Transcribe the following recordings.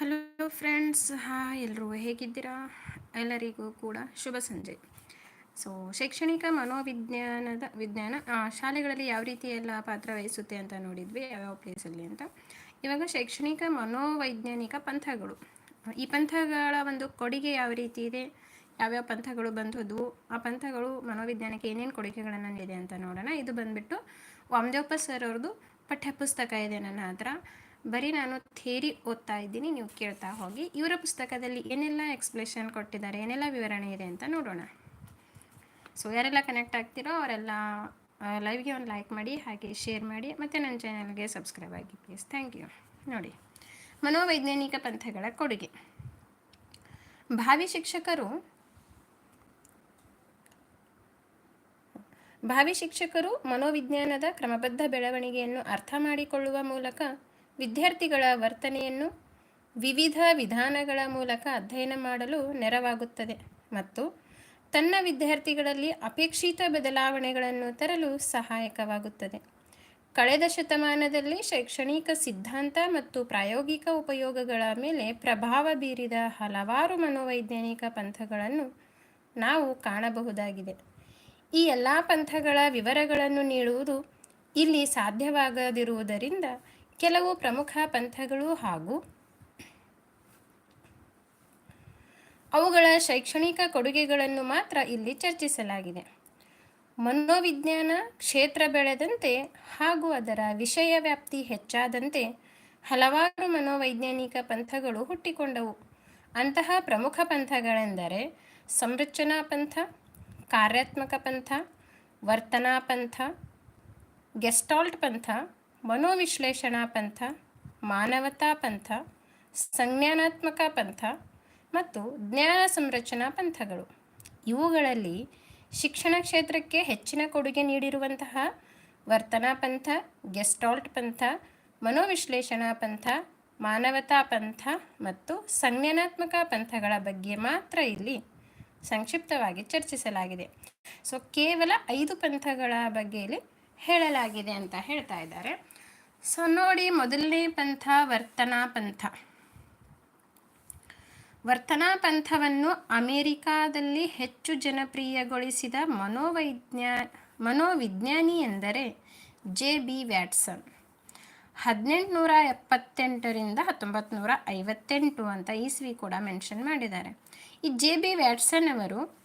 Hello friends, ಹಾ ಎಲ್ಲರೂ ಹೇಗಿದ್ದೀರಾ? ಎಲ್ಲರಿಗೂ ಕೂಡ ಶುಭ ಸಂಜೆ. ಸೊ ಶೈಕ್ಷಣಿಕ ಮನೋವಿಜ್ಞಾನದ, ವಿಜ್ಞಾನ ಶಾಲೆಗಳಲ್ಲಿ ಯಾವ ರೀತಿ ಎಲ್ಲ ಪಾತ್ರ ವಹಿಸುತ್ತೆ ಅಂತ ನೋಡಿದ್ವಿ, ಯಾವ್ಯಾವ ಪ್ಲೇಸಲ್ಲಿ ಅಂತ. ಇವಾಗ ಶೈಕ್ಷಣಿಕ ಮನೋವೈಜ್ಞಾನಿಕ ಪಂಥಗಳು. ಈ ಪಂಥಗಳ ಒಂದು ಕೊಡುಗೆ ಯಾವ ರೀತಿ ಇದೆ? ಯಾವ್ಯಾವ ಪಂಥಗಳು ಬಂದದ್ದು? ಆ ಪಂಥಗಳು ಮನೋವಿಜ್ಞಾನಕ್ಕೆ ಏನೇನು ಕೊಡುಗೆಗಳನ್ನು ನೀಡಿದೆ ಅಂತ ನೋಡೋಣ. ಇದು ಬಂದ್ಬಿಟ್ಟು ವಾಮದೇವಪ್ಪ ಸರ್ ಅವ್ರದ್ದು ಪಠ್ಯಪುಸ್ತಕ ಇದೆ ನನ್ನ ಹತ್ರ. ಬರೀ ನಾನು ಥೇರಿ ಓದ್ತಾ ಇದ್ದೀನಿ, ನೀವು ಕೇಳ್ತಾ ಹೋಗಿ. ಇವರ ಪುಸ್ತಕದಲ್ಲಿ ಏನೆಲ್ಲ ಎಕ್ಸ್ಪ್ಲೇಷನ್ ಕೊಟ್ಟಿದ್ದಾರೆ, ಏನೆಲ್ಲ ವಿವರಣೆ ಇದೆ ಅಂತ ನೋಡೋಣ. ಸೊ ಯಾರೆಲ್ಲ ಕನೆಕ್ಟ್ ಆಗ್ತಿರೋ ಅವರೆಲ್ಲ ಲೈವ್ಗೆ ಒಂದು ಲೈಕ್ ಮಾಡಿ, ಹಾಗೆ ಶೇರ್ ಮಾಡಿ, ಮತ್ತು ನನ್ನ ಚಾನಲ್ಗೆ ಸಬ್ಸ್ಕ್ರೈಬ್ ಆಗಿ ಪ್ಲೀಸ್ ಥ್ಯಾಂಕ್ ಯು ನೋಡಿ, ಮನೋವೈಜ್ಞಾನಿಕ ಪಂಥಗಳ ಕೊಡುಗೆ. ಭಾವಿ ಶಿಕ್ಷಕರು ಭಾವಿ ಶಿಕ್ಷಕರು ಮನೋವಿಜ್ಞಾನದ ಕ್ರಮಬದ್ಧ ಬೆಳವಣಿಗೆಯನ್ನು ಅರ್ಥ ಮಾಡಿಕೊಳ್ಳುವ ಮೂಲಕ ವಿದ್ಯಾರ್ಥಿಗಳ ವರ್ತನೆಯನ್ನು ವಿವಿಧ ವಿಧಾನಗಳ ಮೂಲಕ ಅಧ್ಯಯನ ಮಾಡಲು ನೆರವಾಗುತ್ತದೆ ಮತ್ತು ತನ್ನ ವಿದ್ಯಾರ್ಥಿಗಳಲ್ಲಿ ಅಪೇಕ್ಷಿತ ಬದಲಾವಣೆಗಳನ್ನು ತರಲು ಸಹಾಯಕವಾಗುತ್ತದೆ. ಕಳೆದ ಶತಮಾನದಲ್ಲಿ ಶೈಕ್ಷಣಿಕ ಸಿದ್ಧಾಂತ ಮತ್ತು ಪ್ರಾಯೋಗಿಕ ಉಪಯೋಗಗಳ ಮೇಲೆ ಪ್ರಭಾವ ಬೀರಿದ ಹಲವಾರು ಮನೋವೈಜ್ಞಾನಿಕ ಪಂಥಗಳನ್ನು ನಾವು ಕಾಣಬಹುದಾಗಿದೆ. ಈ ಎಲ್ಲ ಪಂಥಗಳ ವಿವರಗಳನ್ನು ನೀಡುವುದು ಇಲ್ಲಿ ಸಾಧ್ಯವಾಗದಿರುವುದರಿಂದ ಕೆಲವು ಪ್ರಮುಖ ಪಂಥಗಳು ಹಾಗೂ ಅವುಗಳ ಶೈಕ್ಷಣಿಕ ಕೊಡುಗೆಗಳನ್ನು ಮಾತ್ರ ಇಲ್ಲಿ ಚರ್ಚಿಸಲಾಗಿದೆ. ಮನೋವಿಜ್ಞಾನ ಕ್ಷೇತ್ರ ಬೆಳೆದಂತೆ ಹಾಗೂ ಅದರ ವಿಷಯ ವ್ಯಾಪ್ತಿ ಹೆಚ್ಚಾದಂತೆ ಹಲವಾರು ಮನೋವೈಜ್ಞಾನಿಕ ಪಂಥಗಳು ಹುಟ್ಟಿಕೊಂಡವು. ಅಂತಹ ಪ್ರಮುಖ ಪಂಥಗಳೆಂದರೆ ಸಂರಚನಾ ಪಂಥ, ಕಾರ್ಯಾತ್ಮಕ ಪಂಥ, ವರ್ತನಾ ಪಂಥ, ಗೆಸ್ಟಾಲ್ಟ್ ಪಂಥ ಮನೋವಿಶ್ಲೇಷಣಾ ಪಂಥ ಮಾನವತಾ ಪಂಥ ಸಂಜ್ಞಾನಾತ್ಮಕ ಪಂಥ ಮತ್ತು ಜ್ಞಾನ ಸಂರಚನಾ ಪಂಥಗಳು ಇವುಗಳಲ್ಲಿ ಶಿಕ್ಷಣ ಕ್ಷೇತ್ರಕ್ಕೆ ಹೆಚ್ಚಿನ ಕೊಡುಗೆ ನೀಡಿರುವಂತಹ ವರ್ತನಾ ಪಂಥ ಗೆಸ್ಟಾಲ್ಟ್ ಪಂಥ ಮನೋವಿಶ್ಲೇಷಣಾ ಪಂಥ ಮಾನವತಾ ಪಂಥ ಮತ್ತು ಸಂಜ್ಞಾನಾತ್ಮಕ ಪಂಥಗಳ ಬಗ್ಗೆ ಮಾತ್ರ ಇಲ್ಲಿ ಸಂಕ್ಷಿಪ್ತವಾಗಿ ಚರ್ಚಿಸಲಾಗಿದೆ. ಸೊ ಕೇವಲ ಐದು ಪಂಥಗಳ ಬಗ್ಗೆ ಇಲ್ಲಿ ಹೇಳಲಾಗಿದೆ ಅಂತ ಹೇಳ್ತಾ ಇದ್ದಾರೆ. ಸೊ ನೋಡಿ ಮೊದಲನೇ ಪಂಥ ವರ್ತನಾ ಪಂಥ. ವರ್ತನಾ ಪಂಥವನ್ನು ಅಮೆರಿಕಾದಲ್ಲಿ ಹೆಚ್ಚು ಜನಪ್ರಿಯಗೊಳಿಸಿದ ಮನೋವೈಜ್ಞಾ, ಮನೋವಿಜ್ಞಾನಿ ಎಂದರೆ ಜೆ ಬಿ ವ್ಯಾಟ್ಸನ್. ಹದಿನೆಂಟುನೂರ ಎಪ್ಪತ್ತೆಂಟರಿಂದ ಹತ್ತೊಂಬತ್ತು ನೂರ ಐವತ್ತೆಂಟು ಅಂತ ಇಸ್ವಿ ಕೂಡ ಮೆನ್ಷನ್ ಮಾಡಿದ್ದಾರೆ. ಈ ಜೆ ಬಿ ವ್ಯಾಟ್ಸನ್ ಅವರು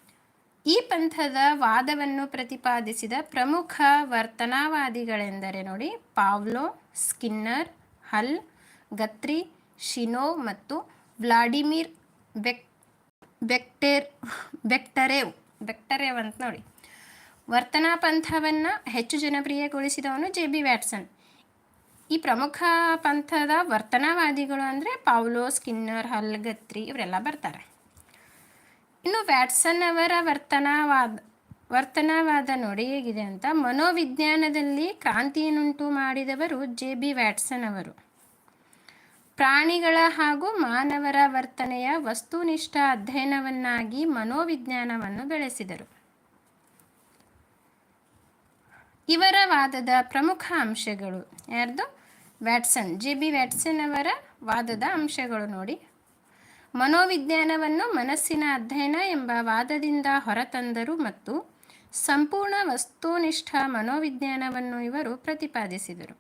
ಈ ಪಂಥದ ವಾದವನ್ನು ಪ್ರತಿಪಾದಿಸಿದ ಪ್ರಮುಖ ವರ್ತನಾವಾದಿಗಳೆಂದರೆ ನೋಡಿ, ಪಾವ್ಲೋ, ಸ್ಕಿನ್ನರ್, ಹಲ್, ಗತ್ರಿ, ಶಿನೋ ಮತ್ತು ವ್ಲಾಡಿಮಿರ್ ಬೆಕ್, ಬೆಕ್ಟೇರ್, ಬೆಕ್ಟರೇವ್ ಬೆಕ್ಟರೇವ್ ಅಂತ ನೋಡಿ. ವರ್ತನಾ ಪಂಥವನ್ನು ಹೆಚ್ಚು ಜನಪ್ರಿಯಗೊಳಿಸಿದವನು ಜೆ ಬಿ ವ್ಯಾಟ್ಸನ್. ಈ ಪ್ರಮುಖ ಪಂಥದ ವರ್ತನಾವಾದಿಗಳು ಅಂದರೆ ಪಾವ್ಲೋ, ಸ್ಕಿನ್ನರ್, ಹಲ್, ಗತ್ರಿ, ಇವರೆಲ್ಲ ಬರ್ತಾರೆ. ಇನ್ನು ವ್ಯಾಟ್ಸನ್ ಅವರ ವರ್ತನಾವಾದ, ವರ್ತನವಾದ ನೋಡಿ ಹೇಗಿದೆ ಅಂತ ಮನೋವಿಜ್ಞಾನದಲ್ಲಿ ಕ್ರಾಂತಿಯನ್ನುಂಟು ಮಾಡಿದವರು ಜೆ ಬಿ ವ್ಯಾಟ್ಸನ್ ಅವರು ಪ್ರಾಣಿಗಳ ಹಾಗೂ ಮಾನವರ ವರ್ತನೆಯ ವಸ್ತುನಿಷ್ಠ ಅಧ್ಯಯನವನ್ನಾಗಿ ಮನೋವಿಜ್ಞಾನವನ್ನು ಬೆಳೆಸಿದರು. ಇವರ ವಾದದ ಪ್ರಮುಖ ಅಂಶಗಳು ಯಾರ್ದು? ವ್ಯಾಟ್ಸನ್, ಜೆ ಬಿ ವ್ಯಾಟ್ಸನ್ ಅವರ ವಾದದ ಅಂಶಗಳು ನೋಡಿ. ಮನೋವಿಜ್ಞಾನವನ್ನು ಮನಸ್ಸಿನ ಅಧ್ಯಯನ ಎಂಬ ವಾದದಿಂದ ಹೊರತಂದರು ಮತ್ತು ಸಂಪೂರ್ಣ ವಸ್ತುನಿಷ್ಠ ಮನೋವಿಜ್ಞಾನವನ್ನು ಇವರು ಪ್ರತಿಪಾದಿಸಿದರು.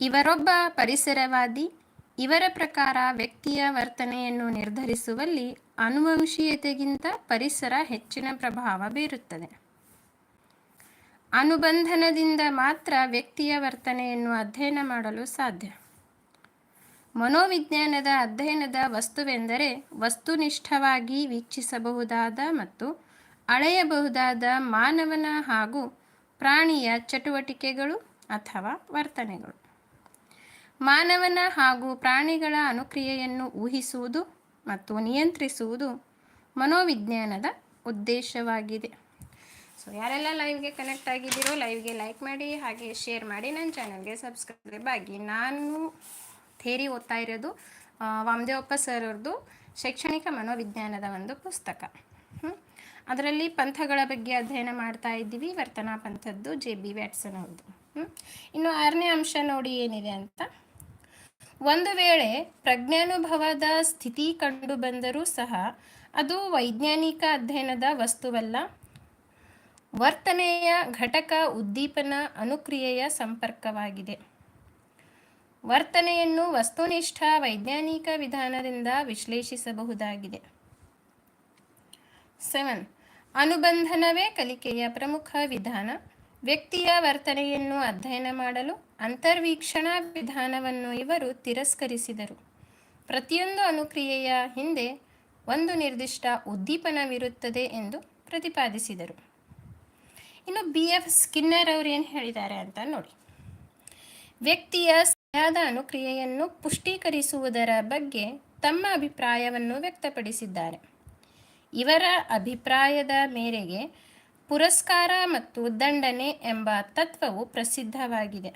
ಇವರೊಬ್ಬ ಪರಿಸರವಾದಿ, ಇವರ ಪ್ರಕಾರ ವ್ಯಕ್ತಿಯ ವರ್ತನೆಯನ್ನು ನಿರ್ಧರಿಸುವಲ್ಲಿ ಅನುವಂಶೀಯತೆಗಿಂತ ಪರಿಸರ ಹೆಚ್ಚಿನ ಪ್ರಭಾವ ಬೀರುತ್ತದೆ. ಅನುಬಂಧನದಿಂದ ಮಾತ್ರ ವ್ಯಕ್ತಿಯ ವರ್ತನೆಯನ್ನು ಅಧ್ಯಯನ ಮಾಡಲು ಸಾಧ್ಯ. ಮನೋವಿಜ್ಞಾನದ ಅಧ್ಯಯನದ ವಸ್ತುವೆಂದರೆ ವಸ್ತುನಿಷ್ಠವಾಗಿ ವೀಕ್ಷಿಸಬಹುದಾದ ಮತ್ತು ಅಳೆಯಬಹುದಾದ ಮಾನವನ ಹಾಗೂ ಪ್ರಾಣಿಯ ಚಟುವಟಿಕೆಗಳು ಅಥವಾ ವರ್ತನೆಗಳು. ಮಾನವನ ಹಾಗೂ ಪ್ರಾಣಿಗಳ ಅನುಕ್ರಿಯೆಯನ್ನು ಊಹಿಸುವುದು ಮತ್ತು ನಿಯಂತ್ರಿಸುವುದು ಮನೋವಿಜ್ಞಾನದ ಉದ್ದೇಶವಾಗಿದೆ. ಸೊ ಯಾರೆಲ್ಲ ಲೈವ್ಗೆ ಕನೆಕ್ಟ್ ಆಗಿದ್ದೀರೋ ಲೈವ್ಗೆ ಲೈಕ್ ಮಾಡಿ, ಹಾಗೆ ಶೇರ್ ಮಾಡಿ ನನ್ನ ಚಾನಲ್ಗೆ ಸಬ್ಸ್ಕ್ರೈಬ್ ಆಗಿ. ನಾನು ಥೇರಿ ಓದ್ತಾ ಇರೋದು ವಾಮದೇವಪ್ಪ ಸರ್ ಅವ್ರದ್ದು ಶೈಕ್ಷಣಿಕ ಮನೋವಿಜ್ಞಾನದ ಒಂದು ಪುಸ್ತಕ? ಅದರಲ್ಲಿ ಪಂಥಗಳ ಬಗ್ಗೆ ಅಧ್ಯಯನ ಮಾಡ್ತಾ ಇದ್ದೀವಿ, ವರ್ತನಾ ಪಂಥದ್ದು, ಜೆ ಬಿ ವ್ಯಾಟ್ಸನ್ ಅವ್ರದ್ದು ಹ್ಞೂ ಇನ್ನು ಆರನೇ ಅಂಶ ನೋಡಿ ಏನಿದೆ ಅಂತ. ಒಂದು ವೇಳೆ ಪ್ರಜ್ಞಾನುಭವದ ಸ್ಥಿತಿ ಕಂಡು ಬಂದರೂ ಸಹ ಅದು ವೈಜ್ಞಾನಿಕ ಅಧ್ಯಯನದ ವಸ್ತುವಲ್ಲ, ವರ್ತನೆಯ ಘಟಕ ಉದ್ದೀಪನ ಅನುಕ್ರಿಯೆಯ ಸಂಪರ್ಕವಾಗಿದೆ. ವರ್ತನೆಯನ್ನು ವಸ್ತುನಿಷ್ಠ ವೈಜ್ಞಾನಿಕ ವಿಧಾನದಿಂದ ವಿಶ್ಲೇಷಿಸಬಹುದಾಗಿದೆ. ಸೆವೆನ್ ಅನುಬಂಧನವೇ ಕಲಿಕೆಯ ಪ್ರಮುಖ ವಿಧಾನ. ವ್ಯಕ್ತಿಯ ವರ್ತನೆಯನ್ನು ಅಧ್ಯಯನ ಮಾಡಲು ಅಂತರ್ವೀಕ್ಷಣಾ ವಿಧಾನವನ್ನು ಇವರು ತಿರಸ್ಕರಿಸಿದರು. ಪ್ರತಿಯೊಂದು ಅನುಕ್ರಿಯೆಯ ಹಿಂದೆ ಒಂದು ನಿರ್ದಿಷ್ಟ ಉದ್ದೀಪನವಿರುತ್ತದೆ ಎಂದು ಪ್ರತಿಪಾದಿಸಿದರು. ಇನ್ನು ಬಿ ಎಫ್ ಸ್ಕಿನ್ನರ್ ಅವರು ಏನು ಹೇಳಿದ್ದಾರೆ ಅಂತ ನೋಡಿ. ವ್ಯಕ್ತಿಯ ಸರಿಯಾದ ಅನುಕ್ರಿಯೆಯನ್ನು ಪುಷ್ಟೀಕರಿಸುವುದರ ಬಗ್ಗೆ ತಮ್ಮ ಅಭಿಪ್ರಾಯವನ್ನು ವ್ಯಕ್ತಪಡಿಸಿದ್ದಾರೆ. ಇವರ ಅಭಿಪ್ರಾಯದ ಮೇರೆಗೆ ಪುರಸ್ಕಾರ ಮತ್ತು ದಂಡನೆ ಎಂಬ ತತ್ವವು ಪ್ರಸಿದ್ಧವಾಗಿದೆ.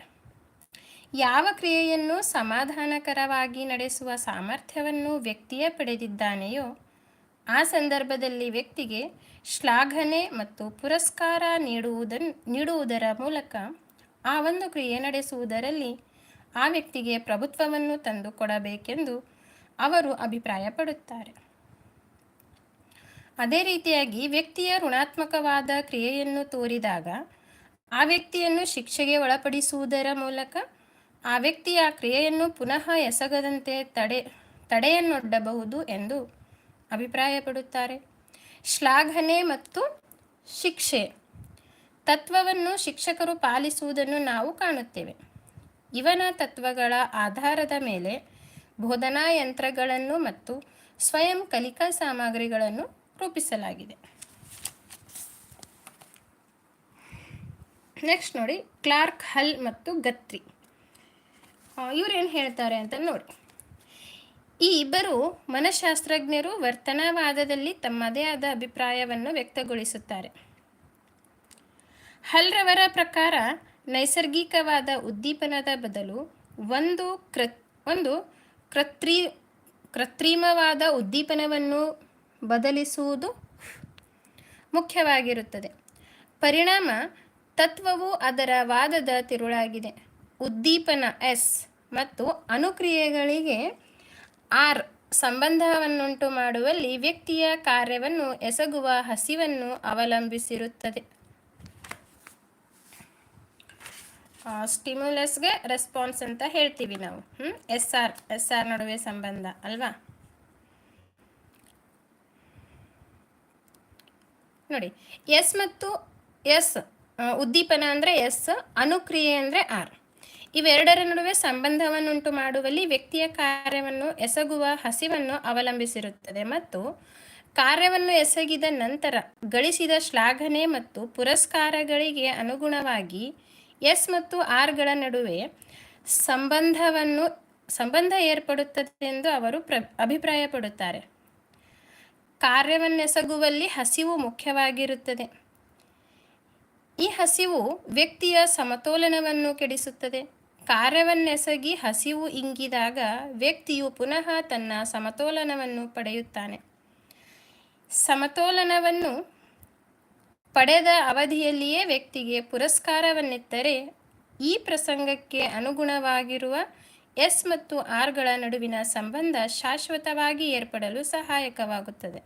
ಯಾವ ಕ್ರಿಯೆಯನ್ನು ಸಮಾಧಾನಕರವಾಗಿ ನಡೆಸುವ ಸಾಮರ್ಥ್ಯವನ್ನು ವ್ಯಕ್ತಿಯೇ ಪಡೆದಿದ್ದಾನೆಯೋ, ಆ ಸಂದರ್ಭದಲ್ಲಿ ವ್ಯಕ್ತಿಗೆ ಶ್ಲಾಘನೆ ಮತ್ತು ಪುರಸ್ಕಾರ ನೀಡುವುದನ್ನು ನೀಡುವುದರ ಮೂಲಕ ಆ ಒಂದು ಕ್ರಿಯೆ ನಡೆಸುವುದರಲ್ಲಿ ಆ ವ್ಯಕ್ತಿಗೆ ಪ್ರಭುತ್ವವನ್ನು ತಂದುಕೊಡಬೇಕೆಂದು ಅವರು ಅಭಿಪ್ರಾಯಪಡುತ್ತಾರೆ. ಅದೇ ರೀತಿಯಾಗಿ ವ್ಯಕ್ತಿಯ ಋಣಾತ್ಮಕವಾದ ಕ್ರಿಯೆಯನ್ನು ತೋರಿದಾಗ ಆ ವ್ಯಕ್ತಿಯನ್ನು ಶಿಕ್ಷೆಗೆ ಒಳಪಡಿಸುವುದರ ಮೂಲಕ ಆ ವ್ಯಕ್ತಿಯ ಕ್ರಿಯೆಯನ್ನು ಪುನಃ ಎಸಗದಂತೆ ತಡೆ, ತಡೆಯನ್ನೊಡ್ಡಬಹುದು ಎಂದು ಅಭಿಪ್ರಾಯಪಡುತ್ತಾರೆ. ಶ್ಲಾಘನೆ ಮತ್ತು ಶಿಕ್ಷೆ, ತತ್ವವನ್ನು ಶಿಕ್ಷಕರು ಪಾಲಿಸುವುದನ್ನು ನಾವು ಕಾಣುತ್ತೇವೆ. ಇವನ ತತ್ವಗಳ ಆಧಾರದ ಮೇಲೆ ಬೋಧನಾ ಯಂತ್ರಗಳನ್ನು ಮತ್ತು ಸ್ವಯಂ ಕಲಿಕಾ ಸಾಮಗ್ರಿಗಳನ್ನು ರೂಪಿಸಲಾಗಿದೆ. ನೆಕ್ಸ್ಟ್ ನೋಡಿ, ಕ್ಲಾರ್ಕ್ ಹಲ್ ಮತ್ತು ಗತ್ರಿ. ಇವರೇನು ಹೇಳ್ತಾರೆ ಅಂತ ನೋಡಿ. ಈ ಇಬ್ಬರು ಮನಃಶಾಸ್ತ್ರಜ್ಞರು ವರ್ತನವಾದದಲ್ಲಿ ತಮ್ಮದೇ ಆದ ಅಭಿಪ್ರಾಯವನ್ನು ವ್ಯಕ್ತಗೊಳಿಸುತ್ತಾರೆ. ಹಲ್ರವರ ಪ್ರಕಾರ ನೈಸರ್ಗಿಕವಾದ ಉದ್ದೀಪನದ ಬದಲು ಒಂದು ಕೃ ಒಂದು ಕೃತ್ರಿ, ಕೃತ್ರಿಮವಾದ ಉದ್ದೀಪನವನ್ನು ಬದಲಿಸುವುದು ಮುಖ್ಯವಾಗಿರುತ್ತದೆ. ಪರಿಣಾಮ ತತ್ವವು ಅದರ ವಾದದ ತಿರುಳಾಗಿದೆ. ಉದ್ದೀಪನ ಎಸ್ ಮತ್ತು ಅನುಕ್ರಿಯೆಗಳಿಗೆ ಆರ್ ಸಂಬಂಧವನ್ನುಂಟು ಮಾಡುವಲ್ಲಿ ವ್ಯಕ್ತಿಯ ಕಾರ್ಯವನ್ನು ಎಸಗುವ ಹಸಿವನ್ನು ಅವಲಂಬಿಸಿರುತ್ತದೆ. ಸ್ಟಿಮ್ಯುಲಸ್ಗೆ ರೆಸ್ಪಾನ್ಸ್ ಅಂತ ಹೇಳ್ತೀವಿ ನಾವು. ಹ್ಞೂ ಎಸ್ ಆರ್ ಎಸ್ ಆರ್ ನಡುವೆ ಸಂಬಂಧ, ಅಲ್ವಾ? ನೋಡಿ ಎಸ್ ಮತ್ತು ಎಸ್ ಉದ್ದೀಪನ ಅಂದರೆ ಎಸ್ ಅನುಕ್ರಿಯೆ ಅಂದರೆ ಆರ್ ಇವೆರಡರ ನಡುವೆ ಸಂಬಂಧವನ್ನುಂಟು ಮಾಡುವಲ್ಲಿ ವ್ಯಕ್ತಿಯ ಕಾರ್ಯವನ್ನು ಎಸಗುವ ಹಸಿವನ್ನು ಅವಲಂಬಿಸಿರುತ್ತದೆ ಮತ್ತು ಕಾರ್ಯವನ್ನು ಎಸಗಿದ ನಂತರ ಗಳಿಸಿದ ಶ್ಲಾಘನೆ ಮತ್ತು ಪುರಸ್ಕಾರಗಳಿಗೆ ಅನುಗುಣವಾಗಿ ಎಸ್ ಮತ್ತು ಆರ್ಗಳ ನಡುವೆ ಸಂಬಂಧವನ್ನು, ಸಂಬಂಧ ಏರ್ಪಡುತ್ತದೆ ಎಂದು ಅವರು ಪ್ರ, ಅಭಿಪ್ರಾಯಪಡುತ್ತಾರೆ. ಕಾರ್ಯವನ್ನೆಸಗುವಲ್ಲಿ ಹಸಿವು ಮುಖ್ಯವಾಗಿರುತ್ತದೆ. ಈ ಹಸಿವು ವ್ಯಕ್ತಿಯ ಸಮತೋಲನವನ್ನು ಕೆಡಿಸುತ್ತದೆ. ಕಾರ್ಯವನ್ನೆಸಗಿ ಹಸಿವು ಇಂಗಿದಾಗ ವ್ಯಕ್ತಿಯು ಪುನಃ ತನ್ನ ಸಮತೋಲನವನ್ನು ಪಡೆಯುತ್ತಾನೆ. ಸಮತೋಲನವನ್ನು ಪಡೆದ ಅವಧಿಯಲ್ಲಿಯೇ ವ್ಯಕ್ತಿಗೆ ಪುರಸ್ಕಾರವನ್ನಿತ್ತರೆ ಈ ಪ್ರಸಂಗಕ್ಕೆ ಅನುಗುಣವಾಗಿರುವ ಎಸ್ ಮತ್ತು ಆರ್ಗಳ ನಡುವಿನ ಸಂಬಂಧ ಶಾಶ್ವತವಾಗಿ ಏರ್ಪಡಲು ಸಹಾಯಕವಾಗುತ್ತದೆ.